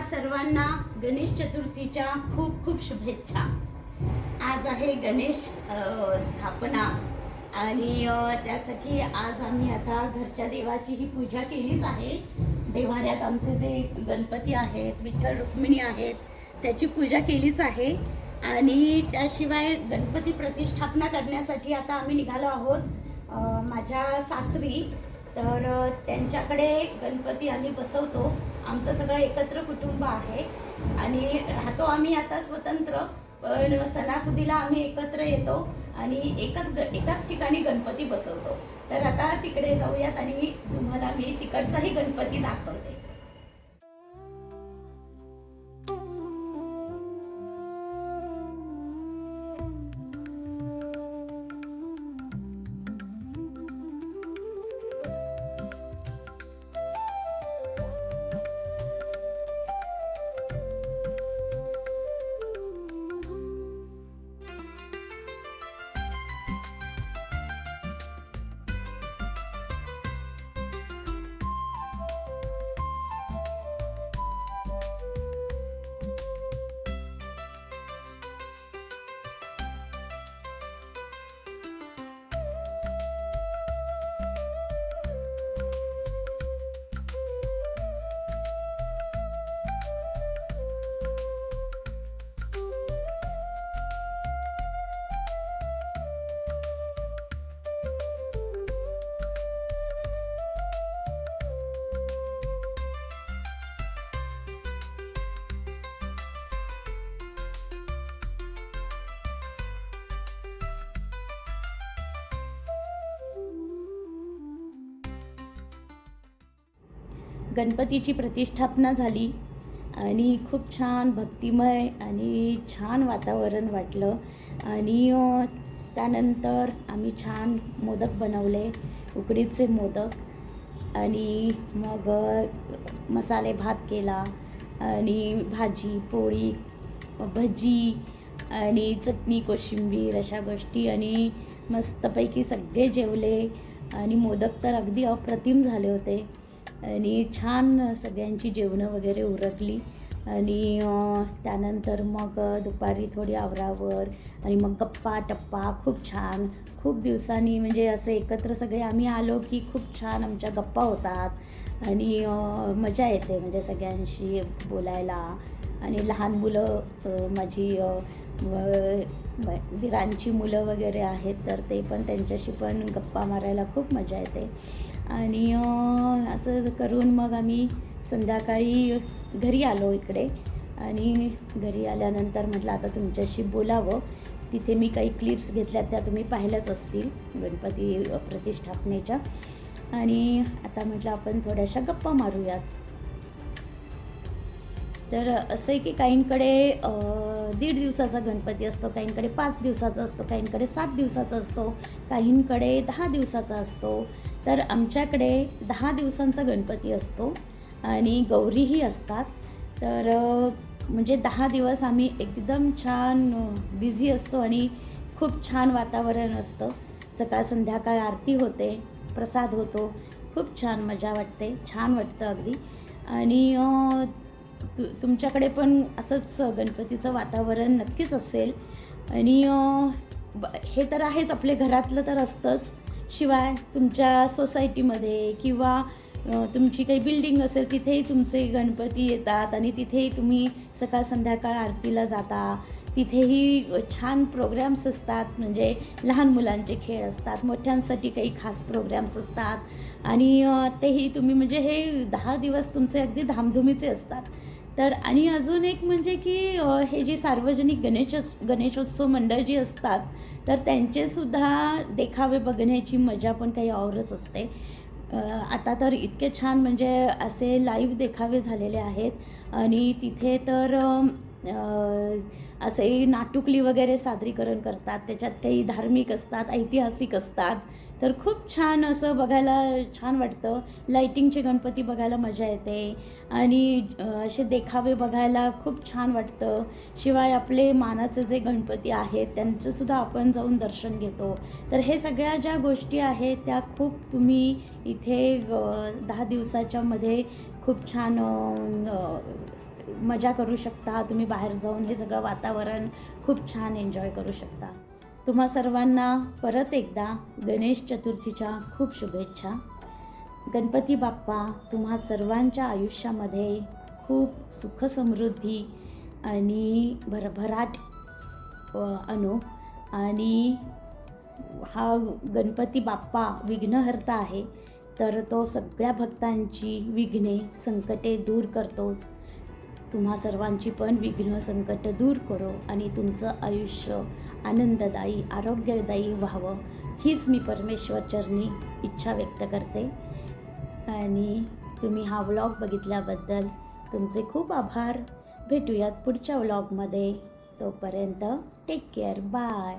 सर्वांना गणेश चतुर्थीच्या खूप खूप शुभेच्छा. आज आहे गणेश स्थापना आणि त्यासाठी आज आम्ही आता घरच्या देवाची ही पूजा केलीच आहे. देवाऱ्यात आमचे जे गणपती आहेत विठ्ठल रुक्मिणी आहेत त्याची पूजा केलीच आहे. आणि त्याशिवाय गणपती प्रतिष्ठापना करण्यासाठी आता आम्ही निघालो आहोत. माझ्या सासरी तर त्यांच्याकडे गणपती आम्ही बसवतो. आमचं सगळं एकत्र कुटुंब आहे. आणि राहतो आम्ही आता स्वतंत्र पण सणासुदीला आम्ही एकत्र येतो आणि एकच ग एकाच ठिकाणी गणपती बसवतो. तर आता तिकडे जाऊयात आणि तुम्हाला मी तिकडचाही गणपती दाखवते. गणपतीची प्रतिष्ठापना झाली आणि खूप छान भक्तिमय आणि छान वातावरण वाटलं. आणि त्यानंतर आम्ही छान मोदक बनवले उकडीचे मोदक. आणि मग मसाले भात केला आणि भाजी पोळी भजी आणि चटणी कोशिंबीर अशा गोष्टी आणि मस्तपैकी सगळे जेवले. आणि मोदक तर अगदी अप्रतिम झाले होते. आणि छान सगळ्यांची जेवणं वगैरे उरकली. आणि त्यानंतर मग दुपारी थोडी आवरावर आणि मग गप्पा टप्पा खूप छान. खूप दिवसांनी म्हणजे असं एकत्र सगळे आम्ही आलो की खूप छान आमच्या गप्पा होतात. आणि मजा येते म्हणजे सगळ्यांशी बोलायला. आणि लहान मुलं माझी अ, व- मुलं वगैरे आहेत तर ते पण त्यांच्याशी पण गप्पा मारायला खूप मजा येते. आणि असं करून मग आम्ही संध्याकाळी घरी आलो इकडे. आणि घरी आल्यानंतर म्हटलं आता तुमच्याशी बोलावं. तिथे मी काही क्लिप्स घेतल्या त्या तुम्ही पाहिल्याच असतील गणपती प्रतिष्ठापनेच्या. आणि आता म्हटलं आपण थोड्याशा गप्पा मारूयात. तर असं आहे की काहींकडे दीड दिवसाचा गणपती असतो काहींकडे पाच दिवसाचा असतो काहींकडे सात दिवसाचा असतो काहींकडे दहा दिवसाचा असतो. तर आमच्याकडे दहा दिवसांचा गणपती असतो आणि गौरीही असतात. तर म्हणजे दहा दिवस आम्ही एकदम छान बिझी असतो आणि खूप छान वातावरण असतं. सकाळ संध्याकाळ आरती होते प्रसाद होतो. खूप छान मजा वाटते छान वाटतं अगदी. आणि तु तुमच्याकडे पण असंच गणपतीचं वातावरण नक्कीच असेल. आणि हे तर आहेच आपल्या घरातलं तर असतंच. शिवाय तुमच्या सोसायटीमध्ये किंवा तुमची काही बिल्डिंग असेल तिथेही तुमचे गणपती येतात आणि तिथेही तुम्ही सकाळ संध्याकाळ आरतीला जाता. तिथेही छान प्रोग्रॅम्स असतात म्हणजे लहान मुलांचे खेळ असतात मोठ्यांसाठी काही खास प्रोग्रॅम्स असतात. आणि तेही तुम्ही म्हणजे हे दहा दिवस तुमचे अगदी धामधुमीचे असतात. तर आणि अजून एक म्हणजे की हे जे सार्वजनिक गणेश गणेशोत्सव मंडळ जी असतात तर त्यांचेसुद्धा देखावे बघण्याची मजा पण काही औरच असते. आता तर इतके छान म्हणजे असे लाईव्ह देखावे झालेले आहेत आणि तिथे तर असे नाटुकली वगैरे सादरीकरण करतात त्याच्यात काही धार्मिक असतात ऐतिहासिक असतात. तर खूप छान असं बघायला छान वाटतं. लाईटिंगचे गणपती बघायला मजा येते. आणि असे देखावे बघायला खूप छान वाटतं. शिवाय आपले मानाचे जे गणपती आहेत त्यांचंसुद्धा आपण जाऊन दर्शन घेतो. तर हे सगळ्या ज्या गोष्टी आहेत त्या खूप तुम्ही इथे दहा दिवसाच्या मध्ये खूप छान मजा करू शकता. तुम्ही बाहेर जाऊन हे सगळं वातावरण खूप छान एन्जॉय करू शकता. तुम्हा सर्वांना परत एकदा गणेश चतुर्थीच्या खूप शुभेच्छा. गणपती बाप्पा तुम्हा सर्वांच्या आयुष्यामध्ये खूप सुखसमृद्धी आणि भरभराट अ, आणो आणि हा गणपती बाप्पा विघ्नहर्ता आहे तर तो सगळ्या भक्तांची विघ्ने संकटे दूर करतोच. तुम्हा सर्वांची पण विघ्न संकट दूर करो आणि तुमचं आयुष्य आनंददायी आरोग्यदायी व्हावं. हीच मी परमेश्वर चरणी इच्छा व्यक्त करते. आणि तुम्ही हा व्लॉग बघितल्याबद्दल तुमचे खूप आभार. भेटूयात पुढच्या व्लॉगमध्ये. तोपर्यंत टेक केअर बाय